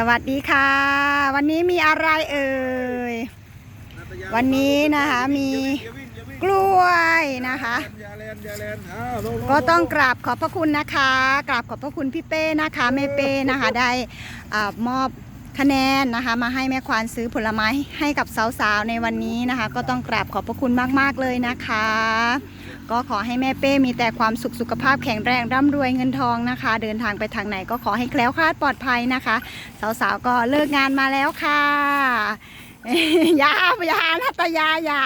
สวัสดีค่ะ วันนี้มีอะไรเอ่ย วันนี้นะคะมีกล้วยนะคะ ก็ต้องกราบขอบพระคุณนะคะ กราบขอบพระคุณพี่เป้นะคะแม่เป้นะคะได้อามอบคะแนนนะคะมาให้แม่ควานซื้อผลไม้ให้กับสาวๆในวันนี้นะคะ ก็ต้องกราบขอบพระคุณมากๆเลยนะคะ ก็ขอให้แม่เป้มีแต่ความสุขสุขภาพแข็งแรงร่ำรวยเงินทองนะคะ เดินทางไปทางไหนก็ขอให้แคล้วคลาดปลอดภัยนะคะ สาวๆก็เลิกงานมาแล้วค่ะยาอยานาตยาอยา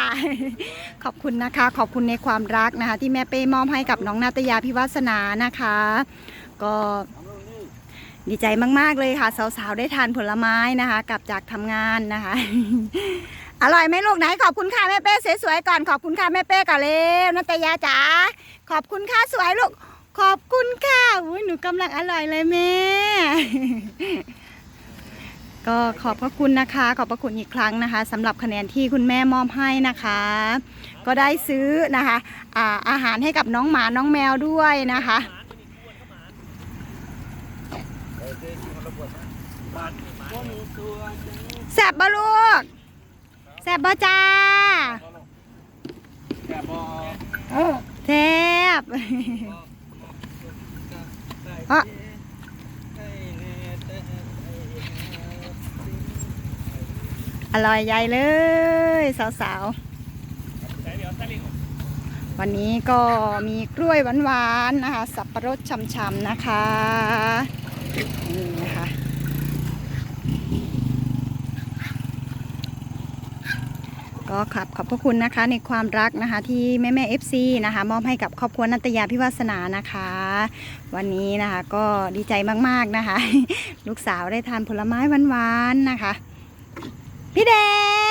ขอบคุณนะคะ ขอบคุณในความรักนะคะ ที่แม่เป้มอบให้กับน้องนาตยาพิวัสนานะคะ ก็ดีใจมาก ๆ เลยค่ะ สาว ๆ ได้ทานผลไม้นะคะ กลับจากทำงานนะคะ อร่อยไหมลูกไหนขอบคุณค่ะแม่เป้สวยๆก่อน ขอบคุณค่ะแม่เป้ก่อนเร็วนาตยาจ๋าขอบคุณค่ะสวยลูกขอบคุณค่ะอุ้ยหนูกำลังอร่อยเลยแม่ ก็ขอบพระคุณนะคะ ขอบพระคุณอีกครั้งนะคะสำหรับคะแนนที่คุณแม่มอบให้นะคะ ก็ได้ซื้อนะคะอาอาหารให้กับน้องหมาน้องแมวด้วยนะคะแซบบ่ลูก แซบบ่จ้าแกบอแซบอะอร่อยใหญ่เลย สาวๆ วันนี้ก็มีกล้วยหวานๆนะคะ สับปะรดช่ำๆนะคะ นี่นะคะ ก็ครับขอบพระคุณนะคะในความรักนะคะที่แม่แม่เอฟซีนะคะมอบให้กับครอบครัวนัตยาพิวาสนานะคะ วันนี้นะคะก็ดีใจมากๆนะคะ ลูกสาวได้ทานผลไม้หวานๆนะคะ พี่แด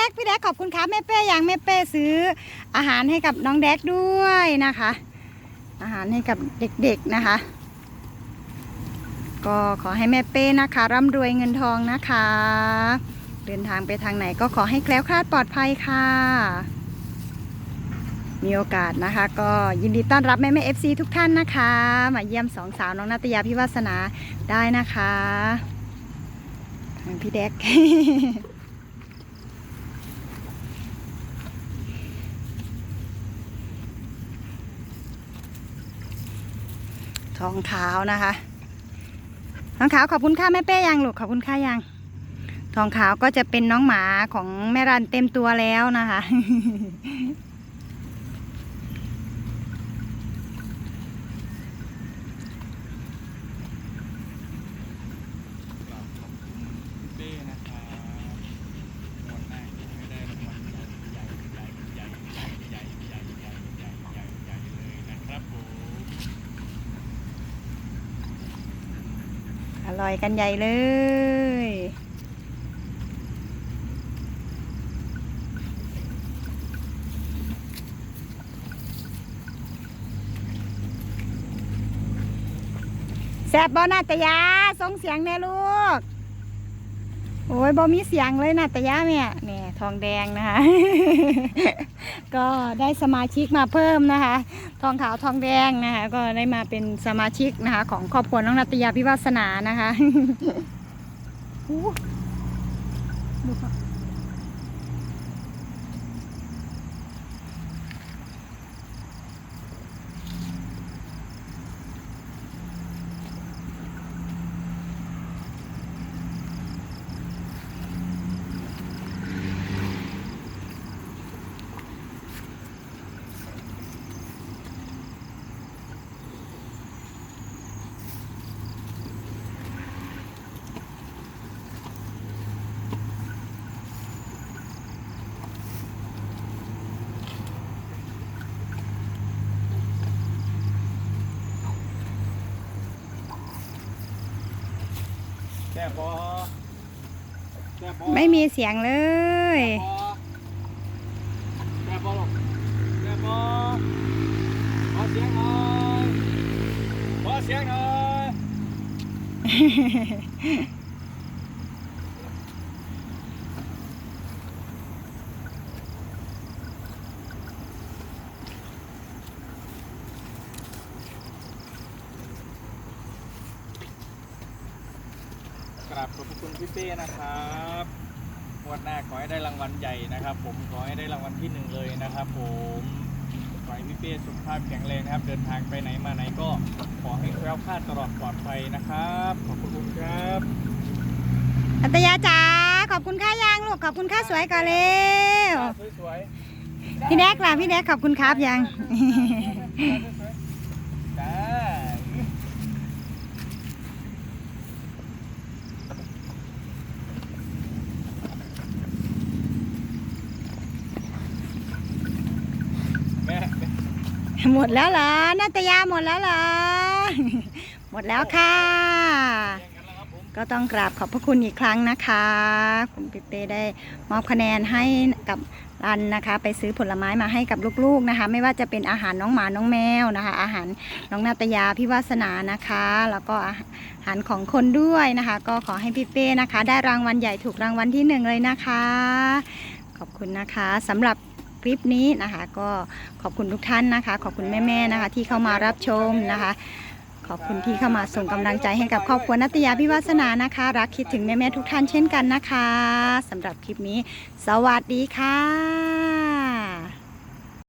กพี่แดกขอบคุณครับแม่เป้ยังแม่เป้ซื้ออาหารให้กับน้องแดกด้วยนะคะ อาหารให้กับเด็กๆนะคะก็ขอให้แม่เป้นะคะร่ำรวยเงินทองนะคะ เดินทางไปทางไหนก็ขอให้แคล้วคลาดปลอดภัยค่ะ มีโอกาสนะคะ ก็ยินดีต้อนรับแม่แม่เอฟซีทุกท่านนะคะ มาเยี่ยมสองสาวน้องนาตยาพิวาสนาได้นะคะทางพี่แดกทองขาวนะคะ ทองขาวขอบคุณค่าแม่เป้ยังลูกขอบคุณค่ายัง ทองขาวก็จะเป็นน้องหมาของแม่รันเต็มตัวแล้วนะคะเป้นะครับหมดหน้ แซบบอนาตยาส่งเสียงแน่ลูก โอ้ยบอมีเสียงเลยนาตยาเนี่ยเนี่ยทองแดงนะคะ ก็ได้สมาชิกมาเพิ่มนะคะ ทองขาวทองแดงนะคะ ก็ได้มาเป็นสมาชิกนะคะ ของครอบครัวน้องนาตยาพิวาสนานะคะดูค่ะ แกบอแกบอไม่มีเสียงเลยแกบอลูกแกบอขอเสียงหน่อยขอเสียงหน่อย กราบขอบพระคุณคุณพี่เป้นะครับงวดหน้าขอให้ได้รางวัลใหญ่นะครับ ผมขอให้ได้รางวัลที่หนึ่งเลยนะครับ ผมขอให้พี่เป้สุขภาพแข็งแรงนะครับ เดินทางไปไหนมาไหนก็ขอให้แคล้วคลาดตลอดปลอดภัยนะครับ ขอบคุณครับอัตยาจ๋าขอบคุณค่ายังลูกขอบคุณค่าสวยก่อนเร็วสวยพี่แดกล่ะพี่แดกขอบคุณครับยังๆจ้าแม่แม่ หมดแล้วเหรอนาตยาหมดแล้วเหรอ หมดแล้วค่ะแย่งกันแล้วครับผมก็ต้องกราบขอบพระคุณอีกครั้งนะคะคุณปิเป้ได้มอบคะแนนให้กับรันนะคะ ไปซื้อผลไม้มาให้กับลูกๆนะคะ ไม่ว่าจะเป็นอาหารน้องหมาน้องแมวนะคะ อาหารน้องนาตยาพี่วาสนานะคะ แล้วก็อาหารของคนด้วยนะคะ ก็ขอให้พี่เป้นะคะ ได้รางวัลใหญ่ถูกรางวัลที่หนึ่งเลยนะคะ ขอบคุณนะคะสำหรับ คลิปนี้นะคะ ก็ขอบคุณทุกท่านนะคะ ขอบคุณแม่ๆนะคะ ที่เข้ามารับชมนะคะ ขอบคุณที่เข้ามาส่งกำลังใจให้กับครอบครัวนัตยาพิวัสนานะคะ รักคิดถึงแม่ๆทุกท่านเช่นกันนะคะสำหรับคลิปนี้ สวัสดีค่ะ